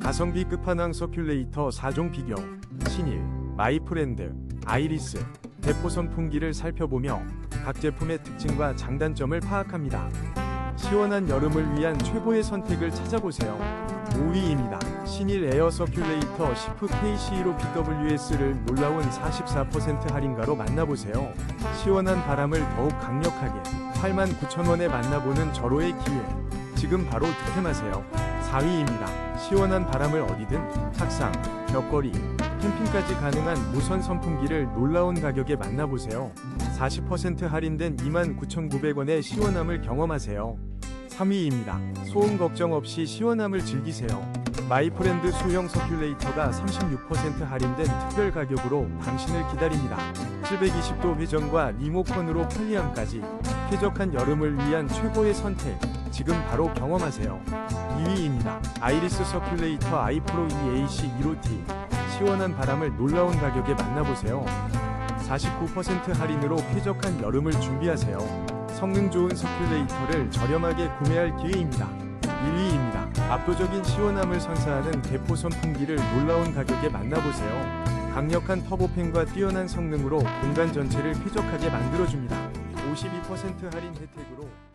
가성비 끝판왕 서큘레이터 4종 비교, 신일, 마이프렌드, 아이리스, 대포 선풍기를 살펴보며 각 제품의 특징과 장단점을 파악합니다. 시원한 여름을 위한 최고의 선택을 찾아보세요. 5위입니다. 신일 에어 서큘레이터 10 KC1로 PWS를 놀라운 44% 할인가로 만나보세요. 시원한 바람을 더욱 강력하게 89,000원에 만나보는 절호의 기회. 지금 바로 득템하세요. 4위입니다. 시원한 바람을 어디든 탁상, 벽걸이, 캠핑까지 가능한 무선 선풍기를 놀라운 가격에 만나보세요. 40% 할인된 29,900원의 시원함을 경험하세요. 3위입니다. 소음 걱정 없이 시원함을 즐기세요. 마이프렌드 소형 서큘레이터가 36% 할인된 특별 가격으로 당신을 기다립니다. 720도 회전과 리모컨으로 편리함까지 쾌적한 여름을 위한 최고의 선택. 지금 바로 경험하세요. 2위입니다. 아이리스 서큘레이터 아이프로 EAC 1호T. 시원한 바람을 놀라운 가격에 만나보세요. 49% 할인으로 쾌적한 여름을 준비하세요. 성능 좋은 서큘레이터를 저렴하게 구매할 기회입니다. 1위입니다. 압도적인 시원함을 선사하는 대포 선풍기를 놀라운 가격에 만나보세요. 강력한 터보팬과 뛰어난 성능으로 공간 전체를 쾌적하게 만들어줍니다. 52% 할인 혜택으로